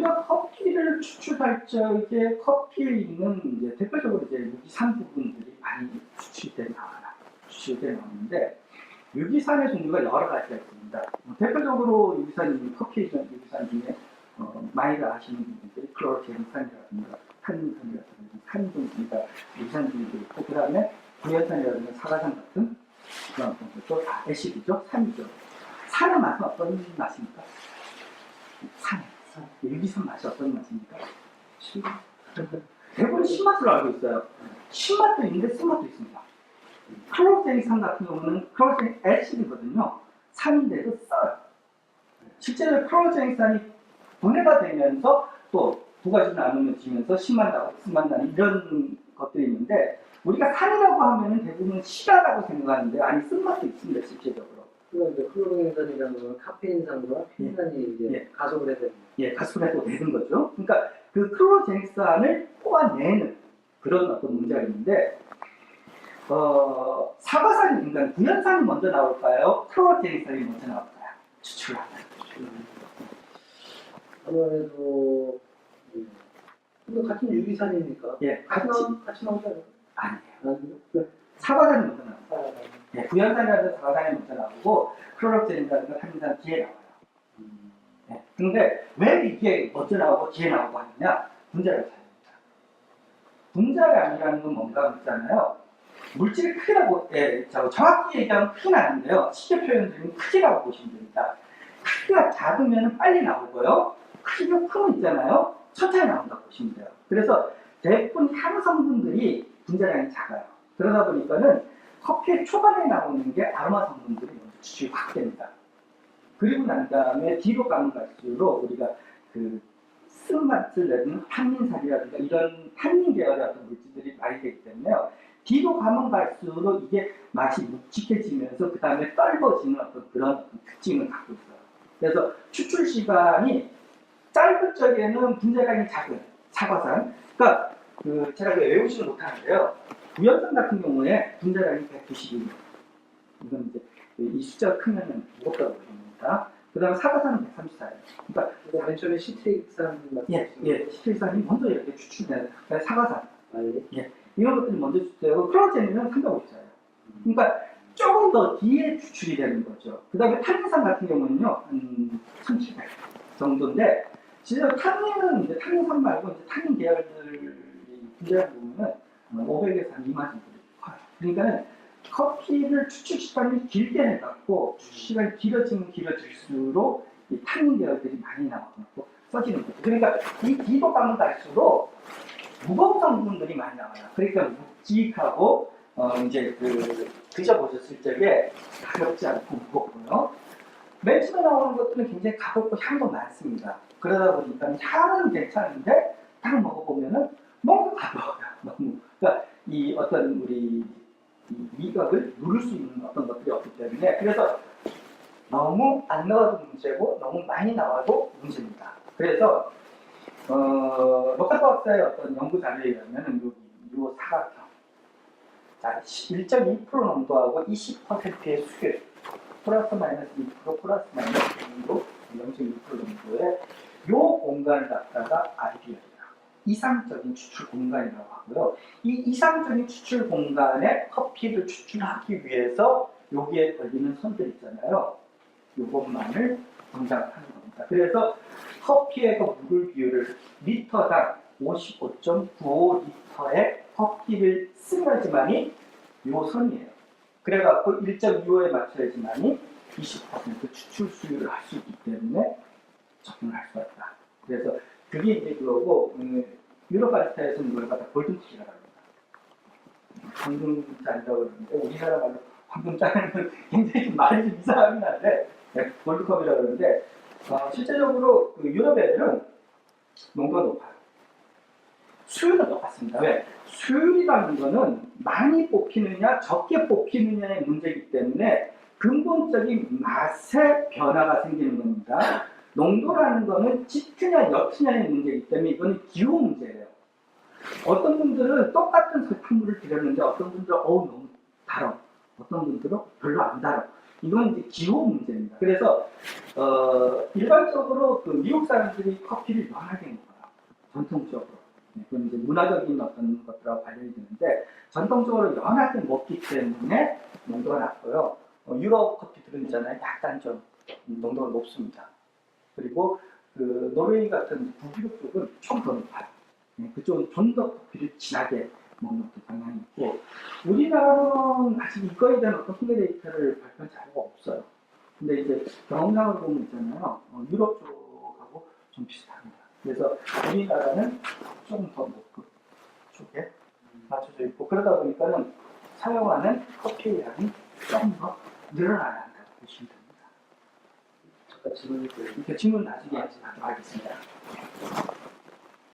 우리가 커피를 추출할 적에 커피에 있는 이제 대표적으로 이제 유기산 부분들이 많이 추출돼 나와요. 추출돼 나오는데 유기산의 종류가 여러 가지가 있습니다. 뭐 대표적으로 유기산 커피 중 유기산 중에 어, 많이들 아시는 분들이 클로로제닌산이라든가 탄닌산이라든가 탄종류가 유기산 종류도 있고 그 다음에 구연산이라든가 사과산 같은 그런 것도 다 애시드죠, 산이죠. 산의 맛은 어떤 맛입니까? 산. 유기산 맛이 어떤 맛입니까? 신맛. 대부분 신맛을 알고 있어요. 신맛도 있는데 쓴맛도 있습니다. 클로로제닉산 같은 경우는 클로로제닉 애시드거든요. 산인데도 써요. 실제로 클로로제닉산이 분해가 되면서 또 두 가지 나누어지면서 신맛 나고 쓴맛 나는 이런 것들이 있는데 우리가 산이라고 하면은 대부분 시라라고 생각하는데 아니 쓴맛도 있습니다. 클로로겐산이라는 건 카페인산과 피인산이 이제 예. 가속을 해야 됩니다. 예, 가스분해도 되는 거죠. 그러니까 그 클로로제닉산을 뽑아내는 그런 어떤 문제가 있는데, 어, 사과산이, 그러니까 구연산이 먼저 나올까요? 클로로제닉산이 먼저 나올까요? 추출하면. 아무래도 예. 근데 같은 유기산이니까 예, 같이 같이, 나 같이 나오지 않아요? 아니에요. 아니요. 네. 사과산이 먼저 예, 구연산이라든가 사과산이 먼저 나오고, 클로로제닉이라든가 탄닌산 뒤에 나와요. 음. 예, 근데 왜 이게 먼저 나오고 뒤에 나오고 하느냐? 분자를 찾습니다. 분자량이라는 건 뭔가 있잖아요. 물질의 크기라고, 예, 저 정확히 얘기하면 크긴 아닌데요. 쉽게 표현드리면 크기라고 보시면 됩니다. 크기가 작으면 빨리 나오고요. 크기가 크면 있잖아요. 천천히 나온다고 보시면 돼요. 그래서 대부분 향 성분들이 분자량이 작아요. 그러다 보니까는 커피의 초반에 나오는 게 아로마 성분들이 먼저 추출이 확 됩니다. 그리고 난 다음에 뒤로 가면 갈수록 우리가 그 쓴맛을 내는 탄닌살이라든가 이런 탄닌 계열의 어떤 물질들이 많이 되기 때문에요. 뒤로 가면 갈수록 이게 맛이 묵직해지면서 그 다음에 떫어지는 어떤 그런 특징을 갖고 있어요. 그래서 추출 시간이 짧은 쪽에는 분자량이 작은 사과산. 그러니까 그 제가 그 외우지는 못하는데요. 구연산 같은 경우에 분자량이 192. 이건 이제 이 숫자가 크면 무겁다고 보십니다. 그 다음에 사과산은 134예요. 그러니까 맨 처음에 시트릭산 예, 예, 시트리산이 먼저 이렇게 추출되는 사과산 예. 이런 것들이 먼저 추출되고 클로제닌은 350사예요. 그러니까 조금 더 뒤에 추출이 되는 거죠. 그 다음에 탄닌산 같은 경우는요, 한 1700 정도인데, 실제로 탄닌은 이제 탄닌산 말고 이제 탄닌 계열들이 분자를 보면은 500에서 한 2만 정도 커요. 그러니까는 커피를 추출 시간이 길게 해갖고 추출 시간이 길어지면 길어질수록 이 탄닌 계열들이 많이 나와갖고 써지는 거죠. 그러니까 이 뒤로 가면 갈수록 무거운 성분들이 많이 나와요. 그러니까 묵직하고 어 이제 그 드셔보셨을 적에 가볍지 않고 무겁고요. 맨 처음에 나오는 것들은 굉장히 가볍고 향도 많습니다. 그러다 보니까 향은 괜찮은데 딱 먹어보면은 뭔가 가벼워요. 너무. 그러니까 이 어떤 우리 이 미각을 누를 수 있는 어떤 것들이 없기 때문에 그래서 너무 안 나와도 문제고 너무 많이 나와도 문제입니다. 그래서 어, 로카과학사의 어떤 연구 자료에 의하면 여기 요 사각형 자 1.2% 농도하고 20%의 수율 플러스 마이너스 2% 플러스 마이너스 2로 0.2% 정도의 요 공간을 갖다가 아이디어라고 이상적인 추출 공간이라고 하고요. 이 이상적인 추출 공간에 커피를 추출하기 위해서 여기에 걸리는 선들 있잖아요. 요것만을 동작하는 겁니다. 그래서 커피의 그물 비율을 리터당 55.95리터의 커피를 쓰야지만이 요 선이에요. 그래갖고 1.25에 맞춰야지만이 20% 추출 수율을 할 수 있기 때문에 적용을 할 수가 있다. 그래서 그게 이제 그거고 음, 유럽 바리스타에서는 이걸 갖다 골든티라고 합니다. 황금잔이라고 그러는데 우리나라 말로 황금잔은 굉장히 좀 말이 좀 이상하긴 한데 네, 골드컵이라고 그러는데 어, 실제적으로 그 유럽 애들은 농도가 높아요. 수율은 똑같습니다. 왜? 수율이라는 거는 많이 뽑히느냐 적게 뽑히느냐의 문제이기 때문에 근본적인 맛의 변화가 생기는 겁니다. 농도라는 거는 짙으냐 옅으냐의 문제이기 때문에 이거는 기호 문제예요. 어떤 분들은 똑같은 설탕물을 드렸는데 어떤 분들은 어우 너무 달아. 어떤 분들은 별로 안 달아. 이건 이제 기호 문제입니다. 그래서 어, 일반적으로 그 미국 사람들이 커피를 연하게 먹어요. 전통적으로. 네, 그건 이제 문화적인 어떤 것들하고 관련이 되는데 전통적으로 연하게 먹기 때문에 농도가 낮고요. 어, 유럽 커피들은 있잖아요. 약간 좀 농도가 높습니다. 그리고 그 노르웨이 같은 북유럽 쪽은 좀더 높아요. 네, 그쪽은 좀 더 커피를 진하게 먹는 어떤 경향이 있고 우리나라는 아직 이거에 대한 어떤 통계 데이터를 발표한 자료가 없어요. 근데 이제 경험상을 보면 있잖아요. 어, 유럽 쪽하고 좀 비슷합니다. 그래서 우리나라는 조금 더 높은 쪽에 맞춰져 있고 그러다 보니까는 사용하는 커피의 양이 조금 더 늘어나야 한다고 보시면 됩니다. 잠깐 질문이 있어요. 이렇게 질문 나중에 하도록 하겠습니다.